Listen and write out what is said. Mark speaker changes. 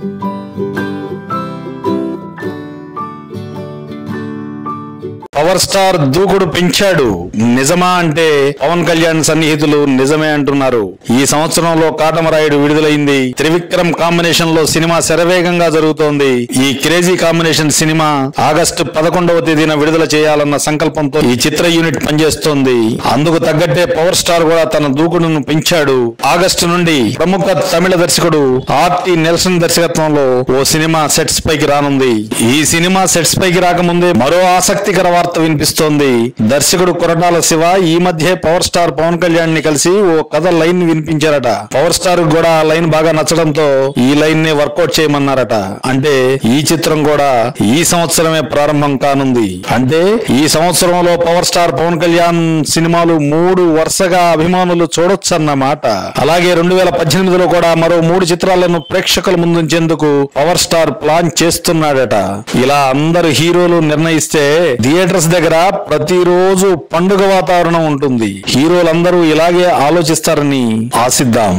Speaker 1: Thank you. Power star దూకుడు పెంచాడు. నిజమా అంటే పవన్ కళ్యాణ్ సన్నిహితులు నిజమే అంటున్నారు. ఈ సంవత్సరంలో కాటమరాయుడు విడుదలైంది. త్రివిక్రమ్ కాంబినేషన్లో సినిమా శరవేగంగా జరుగుతోంది. ఈ క్రేజీ కాంబినేషన్ సినిమా ఆగస్టు పదకొండవ తేదీన విడుదల చేయాలన్న సంకల్పంతో ఈ చిత్ర యూనిట్ పనిచేస్తోంది. అందుకు తగ్గట్టే పవర్ స్టార్ కూడా తన దూకుడును పెంచాడు. ఆగస్టు నుండి ప్రముఖ తమిళ దర్శకుడు ఆర్టి నెల్సన్ దర్శకత్వంలో ఓ సినిమా సెట్స్ పైకి రానుంది. ఈ సినిమా సెట్స్ పైకి రాకముందే మరో ఆసక్తికర వార్త వినిపిస్తోంది. దర్శకుడు కొరటాల శివ ఈ మధ్య పవర్ స్టార్ పవన్ కళ్యాణ్ని కలిసి ఓ కథ లైన్ వినిపించారట. పవర్ స్టార్ కూడా ఆ లైన్ బాగా నచ్చడంతో ఈ లైన్ని వర్కౌట్ చేయమన్నారట. అంటే ఈ చిత్రం కూడా ఈ సంవత్సరమే ప్రారంభం కానుంది. అంటే ఈ సంవత్సరంలో పవర్ స్టార్ పవన్ కళ్యాణ్ సినిమాలు మూడు వరుసగా అభిమానులు చూడొచ్చన్నమాట. అలాగే రెండు వేల పద్దెనిమిదిలో కూడా మరో మూడు చిత్రాలను ప్రేక్షకుల ముందుంచేందుకు పవర్ స్టార్ ప్లాన్ చేస్తున్నాడట. ఇలా అందరు హీరోలు నిర్ణయిస్తే థియేటర్ థియేటర్స్ దగ్గర ప్రతిరోజు పండుగ వాతావరణం ఉంటుంది. హీరోలందరూ ఇలాగే ఆలోచిస్తారని ఆశిద్దాం.